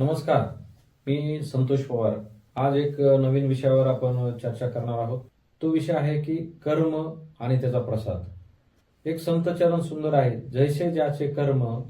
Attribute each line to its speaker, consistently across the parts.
Speaker 1: नमस्कार मी संतोष पवार. आज एक नवीन विषयावर आपण चर्चा करणार आहोत. तो विषय आहे की कर्म आणि त्याचा प्रसाद. एक संत चरण सुंदर आहे. जैसे ज्याचे कर्म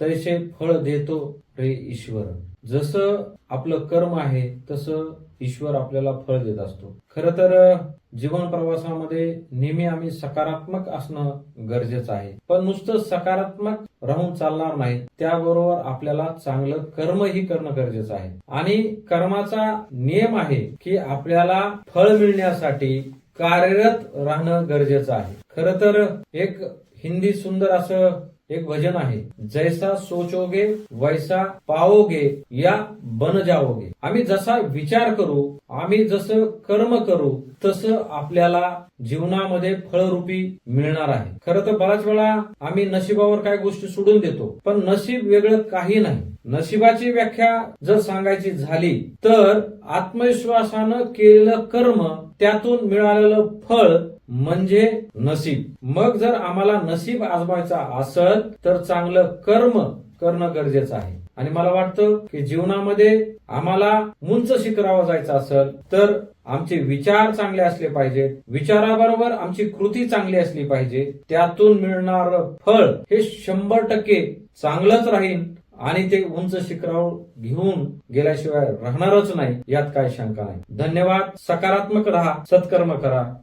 Speaker 1: तैसे फळ देतो रे ईश्वर. जसं आपलं कर्म आहे तसं ईश्वर आपल्याला फळ देत असतो. खर तर जीवन प्रवासामध्ये नेहमी आम्ही सकारात्मक असणं गरजेचं आहे. पण नुसतं सकारात्मक राहून चालणार नाही त्याबरोबर आपल्याला चांगलं कर्मही करणं गरजेचं आहे. आणि कर्माचा नियम आहे की आपल्याला फळ मिळण्यासाठी कार्यरत राहणं गरजेचं आहे. खर तर एक हिंदी सुंदर असं एक भजन आहे. जैसा सोचोगे वैसा पाओगे या बन जाओगे. आम्ही जसा विचार करू आम्ही जसं कर्म करू तसं आपल्याला जीवनामध्ये फळरूपी मिळणार आहे. खरं तर बऱ्याच वेळा आम्ही नशिबावर काही गोष्टी सोडून देतो पण नशीब वेगळं काही नाही. नशिबाची व्याख्या जर सांगायची झाली तर आत्मविश्वासानं केलेलं कर्म त्यातून मिळालेलं फळ म्हणजे नसीब मग जर आम्हाला नसीब आजमायचा असल तर चांगलं कर्म करणं गरजेचं आहे. आणि मला वाटतं की जीवनामध्ये आम्हाला उंच शिखरावर जायचं असेल तर आमचे विचार चांगले असले पाहिजेत. विचाराबरोबर आमची कृती चांगली असली पाहिजे. त्यातून मिळणार फळ हे शंभर टक्के चांगलंच राहील आणि ते उंच शिखरावर घेऊन गेल्याशिवाय राहणारच नाही यात काही शंका नाही. धन्यवाद. सकारात्मक राहा सत्कर्म करा.